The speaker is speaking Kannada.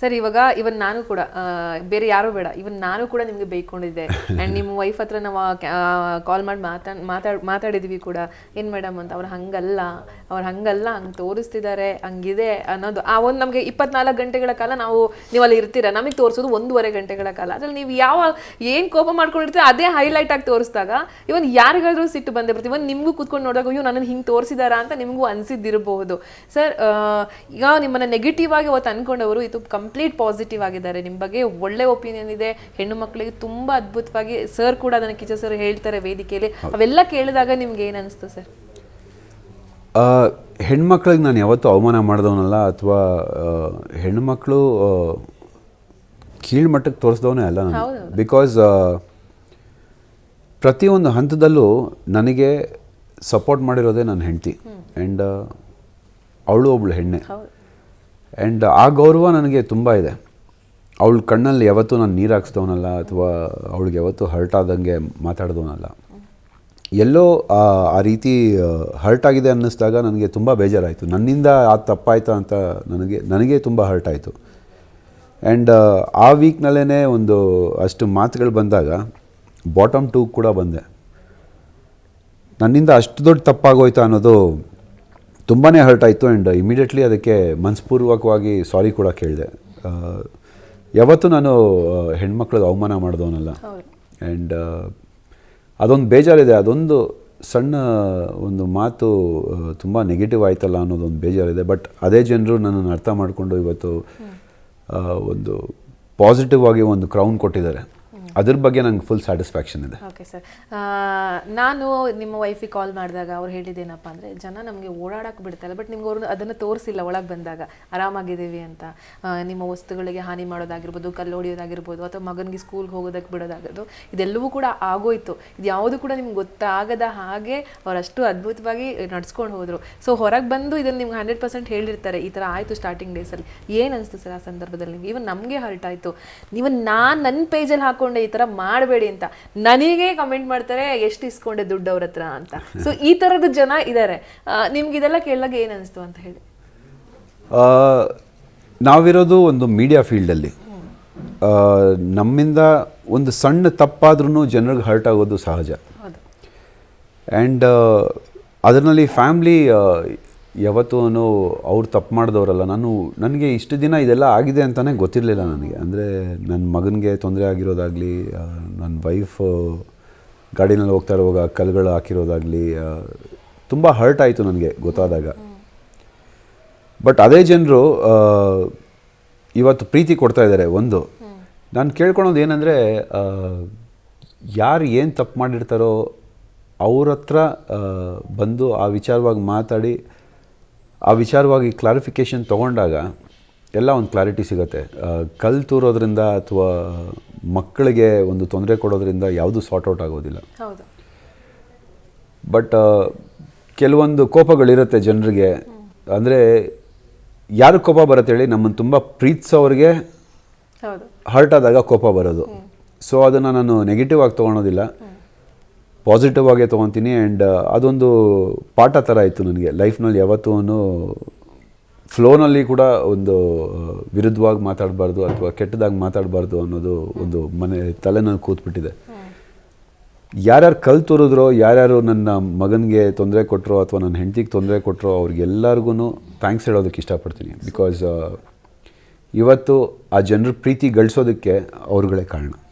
ಸರ್ ಇವಾಗ ಇವನ್ ನಾನು ಕೂಡ ಬೇರೆ ಯಾರು ಬೇಡ ಇವನ್ ನಾನು ಕೂಡ ನಿಮ್ಗೆ ಬೇಯ್ಕೊಂಡಿದ್ದೆ. ಅಂಡ್ ನಿಮ್ಮ ವೈಫ್ ಹತ್ರ ನಾವು ಕಾಲ್ ಮಾಡಿ ಮಾತಾಡ್ ಮಾತಾಡ್ ಮಾತಾಡಿದ್ವಿ ಕೂಡ. ಏನ್ ಮೇಡಮ್ ಅಂತ ಅವ್ರು ಹಂಗಲ್ಲ ಅವ್ರು ಹಂಗಲ್ಲ ಹಂಗ್ ತೋರಿಸ್ತಿದ್ದಾರೆ ಹಂಗಿದೆ ಅನ್ನೋದು. ಆ ಒಂದು ನಮಗೆ ಇಪ್ಪತ್ನಾಲ್ಕು ಗಂಟೆಗಳ ಕಾಲ ನಾವು ನೀವು ಅಲ್ಲಿ ಇರ್ತೀರಾ. ನಮಗೆ ತೋರಿಸೋದು ಒಂದೂವರೆ ಗಂಟೆಗಳ ಕಾಲ. ಅದ್ರಲ್ಲಿ ನೀವು ಯಾವ ಏನ್ ಕೋಪ ಮಾಡ್ಕೊಂಡಿರ್ತೀರ ಅದೇ ಹೈಲೈಟ್ ಆಗಿ ತೋರಿಸಿದಾಗ ಇವನ್ ಯಾರಿಗಾದ್ರೂ ಸಿಟ್ಟು ಬಂದೇ ಬರ್ತೀವಿ ಇವನ್ ನಿಮ್ಗೂ ಕುತ್ಕೊಂಡು ನೋಡಿದಾಗ ಅಯ್ಯೋ ನನ್ನ ಹಿಂಗೆ ತೋರಿಸಿದಾರ ಅಂತ ನಿಮಗೂ ಅನ್ಸಿದ್ದಿರಬಹುದು ಸರ್ ಈಗ ನಿಮ್ಮನ್ನ ನೆಗೆಟಿವ್ ಆಗಿ ಅವತ್ತು ಅನ್ಕೊಂಡವರು ಇದು ಕಂಪ್ಲೀಟ್ ಪಾಸಿಟಿವ್ ಆಗಿದ್ದಾರೆ. ನಿಮ್ಮ ಬಗ್ಗೆ ಒಳ್ಳೆ ಒಪಿನಿಯನ್ ಇದೆ. ಹೆಣ್ಣು ಮಕ್ಕಳಿಗೆ ತುಂಬಾ ಅದ್ಭುತವಾಗಿ ಸರ್ ಕೂಡ ಅದನ್ನು ಕಿಚ ಸರ್ ಹೇಳ್ತಾರೆ ವೇದಿಕೆಯಲ್ಲಿ. ಅವೆಲ್ಲ ಕೇಳಿದಾಗ ನಿಮ್ಗೆ ಏನು ಅನಿಸ್ತು ಸರ್ ಹೆಣ್ಮಕ್ಳಿಗೆ ನಾನು ಯಾವತ್ತೂ ಅವಮಾನ ಮಾಡಿದವನಲ್ಲ ಅಥವಾ ಹೆಣ್ಮಕ್ಳು ಕೀಳ್ ಕೀಳ್ಮಟ್ಟಕ್ಕೆ ತೋರಿಸ್ದವನೇ ಅಲ್ಲ ನಾನು. ಬಿಕಾಸ್ ಪ್ರತಿಯೊಂದು ಹಂತದಲ್ಲೂ ನನಗೆ ಸಪೋರ್ಟ್ ಮಾಡಿರೋದೇ ನನ್ನ ಹೆಂಡತಿ. ಆ್ಯಂಡ್ ಅವಳು ಒಬ್ಳು ಹೆಣ್ಣೆ. ಆ್ಯಂಡ್ ಆ ಗೌರವ ನನಗೆ ತುಂಬ ಇದೆ. ಅವಳ ಕಣ್ಣಲ್ಲಿ ಯಾವತ್ತೂ ನಾನು ನೀರು ಹಾಕ್ಸ್ದವನಲ್ಲ ಅಥವಾ ಅವಳಿಗೆ ಯಾವತ್ತೂ ಹರ್ಟ್ ಆದಂಗೆ ಮಾತಾಡ್ದವನಲ್ಲ. ಎಲ್ಲೋ ಆ ರೀತಿ ಹರ್ಟ್ ಆಗಿದೆ ಅನ್ನಿಸ್ದಾಗ ನನಗೆ ತುಂಬ ಬೇಜಾರಾಯಿತು. ನನ್ನಿಂದ ಆ ತಪ್ಪಾಯ್ತಾ ಅಂತ ನನಗೆ ನನಗೆ ತುಂಬ ಹರ್ಟ್ ಆಯಿತು. ಆ್ಯಂಡ್ ಆ ವೀಕ್ನಲ್ಲೇ ಒಂದು ಅಷ್ಟು ಮಾತುಗಳು ಬಂದಾಗ ಬಾಟಮ್ ಟೂ ಕೂಡ ಬಂದೆ. ನನ್ನಿಂದ ಅಷ್ಟು ದೊಡ್ಡ ತಪ್ಪಾಗೋಯ್ತಾ ಅನ್ನೋದು ತುಂಬಾ ಹರ್ಟ್ ಆಯಿತು ಆ್ಯಂಡ್ ಇಮಿಡಿಯೇಟ್ಲಿ ಅದಕ್ಕೆ ಮನಸ್ಪೂರ್ವಕವಾಗಿ ಸಾರಿ ಕೂಡ ಕೇಳಿದೆ. ಯಾವತ್ತೂ ನಾನು ಹೆಣ್ಮಕ್ಳಿಗೆ ಅವಮಾನ ಮಾಡಿದವನಲ್ಲ. ಆ್ಯಂಡ್ ಅದೊಂದು ಬೇಜಾರಿದೆ. ಅದೊಂದು ಸಣ್ಣ ಒಂದು ಮಾತು ತುಂಬ ನೆಗೆಟಿವ್ ಆಯ್ತಲ್ಲ ಅನ್ನೋದೊಂದು ಬೇಜಾರಿದೆ. ಬಟ್ ಅದೇ ಜನರು ನನ್ನನ್ನು ಅರ್ಥ ಮಾಡಿಕೊಂಡು ಇವತ್ತು ಒಂದು ಪಾಸಿಟಿವ್ ಆಗಿ ಒಂದು ಕ್ರೌನ್ ಕೊಟ್ಟಿದ್ದಾರೆ. ಅದ್ರ ಬಗ್ಗೆ ನಂಗೆ ಫುಲ್ ಸ್ಯಾಟಿಸ್ಫ್ಯಾಕ್ಷನ್ ಇದೆ. ಓಕೆ ಸರ್ ನಾನು ನಿಮ್ಮ ವೈಫಿಗೆ ಕಾಲ್ ಮಾಡಿದಾಗ ಅವ್ರು ಹೇಳಿದ್ದೇನಪ್ಪ ಅಂದರೆ, ಜನ ನಮಗೆ ಓಡಾಡಕ್ಕೆ ಬಿಡ್ತಾರೆ ಬಟ್ ನಿಮ್ಗೆ ಅವ್ರನ್ನ ಅದನ್ನು ತೋರಿಸಿಲ್ಲ ಒಳಗೆ ಬಂದಾಗ, ಆರಾಮಾಗಿದ್ದೀವಿ ಅಂತ. ನಿಮ್ಮ ವಸ್ತುಗಳಿಗೆ ಹಾನಿ ಮಾಡೋದಾಗಿರ್ಬೋದು, ಕಲ್ಲು ಹೊಡಿಯೋದಾಗಿರ್ಬೋದು, ಅಥವಾ ಮಗನಿಗೆ ಸ್ಕೂಲ್ಗೆ ಹೋಗೋದಕ್ಕೆ ಬಿಡೋದಾಗೋದು ಇದೆಲ್ಲವೂ ಕೂಡ ಆಗೋಯ್ತು. ಇದು ಯಾವುದು ಕೂಡ ನಿಮ್ಗೆ ಗೊತ್ತಾಗದ ಹಾಗೆ ಅವರಷ್ಟು ಅದ್ಭುತವಾಗಿ ನಡ್ಸ್ಕೊಂಡು ಹೋದರು. ಸೊ ಹೊರಗೆ ಬಂದು ಇದನ್ನು ನಿಮ್ಗೆ ಹಂಡ್ರೆಡ್ ಪರ್ಸೆಂಟ್ ಹೇಳಿರ್ತಾರೆ, ಈ ಥರ ಆಯಿತು ಸ್ಟಾರ್ಟಿಂಗ್ ಡೇಸಲ್ಲಿ ಏನು ಅನಿಸ್ತು ಸರ್ ಆ ಸಂದರ್ಭದಲ್ಲಿ? ನಿಮ್ಗೆ ನಮಗೆ ಹರ್ಟ್ ಆಯಿತು. ನೀವು ನಾನು ನನ್ನ ಪೇಜಲ್ಲಿ ಹಾಕೊಂಡೆ ಈ ಥರ ಮಾಡಬೇಡಿ ಅಂತ. ನನಗೆ ಕಮೆಂಟ್ ಮಾಡ್ತಾರೆ ಎಷ್ಟು ಇಸ್ಕೊಂಡೆ ದುಡ್ಡು ಅವ್ರ ಹತ್ರ ಅಂತ. ಸೊ ಈ ತರದ ಜನ ಇದ್ದಾರೆ ನಿಮ್ಗೆ ಇದೆಲ್ಲ ಕೇಳಿದಾಗ ಏನು ಅನಿಸ್ತು ಅಂತ ಹೇಳಿ. ಆ, ನಾವಿರೋದು ಒಂದು ಮೀಡಿಯಾ ಫೀಲ್ಡಲ್ಲಿ ನಮ್ಮಿಂದ ಒಂದು ಸಣ್ಣ ತಪ್ಪಾದ್ರೂ ಜನರಿಗೆ ಹರ್ಟ್ ಆಗೋದು ಸಹಜ. ಆ್ಯಂಡ್ ಅದರಲ್ಲಿ ಫ್ಯಾಮ್ಲಿ ಯಾವತ್ತೂ ಅವ್ರು ತಪ್ಪು ಮಾಡಿದವರಲ್ಲ. ನಾನು, ನನಗೆ ಇಷ್ಟು ದಿನ ಇದೆಲ್ಲ ಆಗಿದೆ ಅಂತಲೇ ಗೊತ್ತಿರಲಿಲ್ಲ ನನಗೆ. ಅಂದರೆ ನನ್ನ ಮಗನಿಗೆ ತೊಂದರೆ ಆಗಿರೋದಾಗಲಿ ನನ್ನ ವೈಫ್ ಗಾಡಿನಲ್ಲಿ ಹೋಗ್ತಾ ಇರುವಾಗ ಕಲ್ಗಳು ಹಾಕಿರೋದಾಗಲಿ ತುಂಬ ಹರ್ಟ್ ಆಯಿತು ನನಗೆ ಗೊತ್ತಾದಾಗ. ಬಟ್ ಅದೇ ಜನರು ಇವತ್ತು ಪ್ರೀತಿ ಕೊಡ್ತಾ ಇದ್ದಾರೆ ಒಂದು. ನಾನು ಕೇಳ್ಕೊಳೋದು ಏನಂದರೆ ಯಾರು ಏನು ತಪ್ಪು ಮಾಡಿರ್ತಾರೋ ಅವ್ರ ಹತ್ರ ಬಂದು ಆ ವಿಚಾರವಾಗಿ ಮಾತಾಡಿ ಆ ವಿಚಾರವಾಗಿ ಕ್ಲಾರಿಫಿಕೇಷನ್ ತೊಗೊಂಡಾಗ ಎಲ್ಲ ಒಂದು ಕ್ಲಾರಿಟಿ ಸಿಗುತ್ತೆ. ಕಲ್ ತೂರೋದ್ರಿಂದ ಅಥವಾ ಮಕ್ಕಳಿಗೆ ಒಂದು ತೊಂದರೆ ಕೊಡೋದ್ರಿಂದ ಯಾವುದು ಸಾರ್ಟ್ ಔಟ್ ಆಗೋದಿಲ್ಲ. ಬಟ್ ಕೆಲವೊಂದು ಕೋಪಗಳಿರುತ್ತೆ ಜನರಿಗೆ. ಅಂದರೆ ಯಾರು ಕೋಪ ಬರುತ್ತೆ ಹೇಳಿ ನಮ್ಮನ್ನು ತುಂಬ ಪ್ರೀತಿಸೋರಿಗೆ ಹರ್ಟ್ ಆದಾಗ ಕೋಪ ಬರೋದು. ಸೊ ಅದನ್ನು ನಾನು ನೆಗೆಟಿವ್ ಆಗಿ ತೊಗೊಳೋದಿಲ್ಲ. ಪಾಸಿಟಿವ್ ಆಗೇ ತೊಗೊತೀನಿ ಆ್ಯಂಡ್ ಅದೊಂದು ಪಾಠ ಥರ ಇತ್ತು ನನಗೆ. ಲೈಫ್ನಲ್ಲಿ ಯಾವತ್ತೂ ಫ್ಲೋನಲ್ಲಿ ಕೂಡ ಒಂದು ವಿರುದ್ಧವಾಗಿ ಮಾತಾಡಬಾರ್ದು ಅಥವಾ ಕೆಟ್ಟದಾಗಿ ಮಾತಾಡಬಾರ್ದು ಅನ್ನೋದು ಒಂದು ಮನೆ, ತಲೆನಲ್ಲಿ ಕೂತ್ಬಿಟ್ಟಿದೆ. ಯಾರ್ಯಾರು ಕಲ್ ತೋರಿದ್ರೋ, ಯಾರ್ಯಾರು ನನ್ನ ಮಗನಿಗೆ ತೊಂದರೆ ಕೊಟ್ಟರೋ ಅಥವಾ ನನ್ನ ಹೆಂಡತಿಗೆ ತೊಂದರೆ ಕೊಟ್ಟರು ಅವ್ರಿಗೆಲ್ಲರಿಗೂ ಥ್ಯಾಂಕ್ಸ್ ಹೇಳೋದಕ್ಕೆ ಇಷ್ಟಪಡ್ತೀನಿ. ಬಿಕಾಸ್ ಇವತ್ತು ಆ ಜನರ ಪ್ರೀತಿ ಗಳಿಸೋದಕ್ಕೆ ಅವ್ರುಗಳೇ ಕಾರಣ.